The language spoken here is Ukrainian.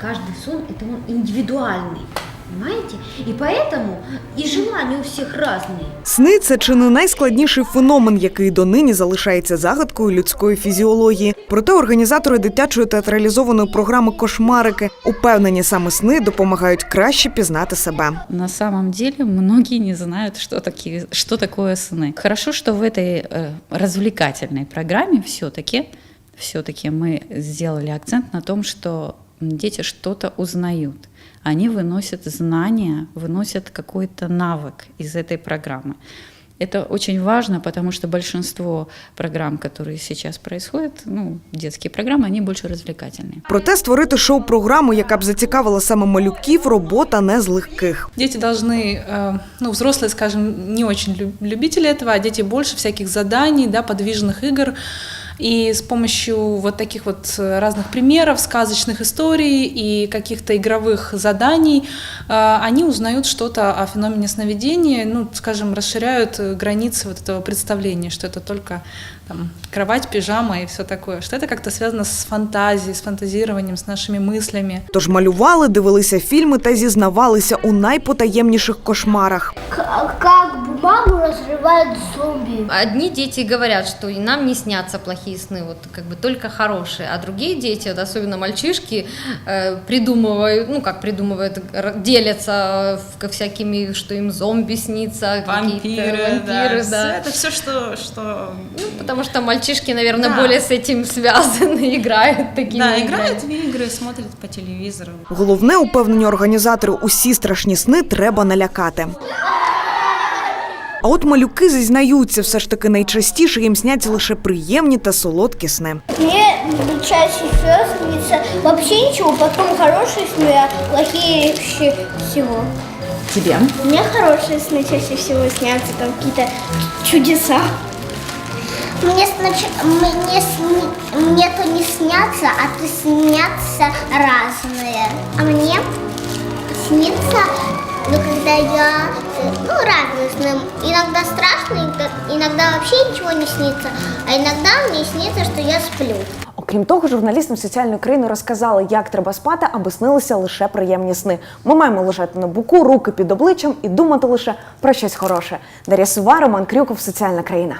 каждый сон это он индивидуальный. Понимаете? И поэтому и желания у всех разные. Сни це чи не найскладніший феномен, який донині залишається загадкою людської фізіології. Проте організатори дитячої театралізованої програми Кошмарики упевнені, саме сни допомагають краще пізнати себе. На самом деле многие не знают, что, такие, что такое сны. Хорошо, что в этой э, развлекательной программе все-таки все-таки мы сделали акцент на том, что дети что-то узнают. Они выносят знания, выносят какой-то навык из этой программы. Это очень важно, потому что большинство программ, которые сейчас происходят, ну, детские программы, они больше развлекательные. Проте створити шоу-програму, яка б зацікавила саме малюків, робота не з легких. Дети должны, э, ну, взрослые, скажем, не очень люб- любители этого, а дети больше всяких заданий, да, подвижных игр. И с помощью вот таких вот э, разных примеров, сказочных историй и каких-то игровых заданий э, они узнают что-то о феномене сновидения, ну, скажем, расширяют э, границы вот этого представления, что это только там, кровать, пижама и все такое, что это как-то связано с фантазией, с фантазированием, с нашими мыслями. Тож малювали, дивилися фільми та зізнавалися у найпотаємніших кошмарах. К- как бумагу разрывают зомби. Одни дети говорят, что и нам не снятся плохие сны, вот как бы только хорошие, а другие дети, вот особенно мальчишки, э, придумывают, ну как придумывают, р- делятся э, ко всякими, что им зомби снится, какие-то Вампиры, да, вампиры, всё да. Это все, что, что Ну, потому что мальчишки, наверное, Да. более с этим связаны, играют такими да, играми. играют в игры, смотрят по телевизору. Головне упевнені організатори усі страшні сни треба налякати. А от малюки зізнаються, все ж таки найчастіше їм сняться лише приємні та солодкі сни. Мне чаще всего снится вообще ничего, потом хорошие сны, а плохие чаще всего. Тебе? Мне хорошие сны чаще всего снятся, там какие-то чудеса. Мне, мне, мне то не снятся, а то снятся разные. А мне снится, ну, когда я, э, ну, разные сны. Иногда страшно, иногда- иногда вообще ничего не снится, а иногда мне снится, что я сплю. Окрім того, журналістам соціальної країни розказали, як треба спати, аби снилися лише приємні сни. Ми маємо лежати на боку, руки під обличчям і думати лише про щось хороше. Дар'я Сува, Роман Крюков, соціальна країна.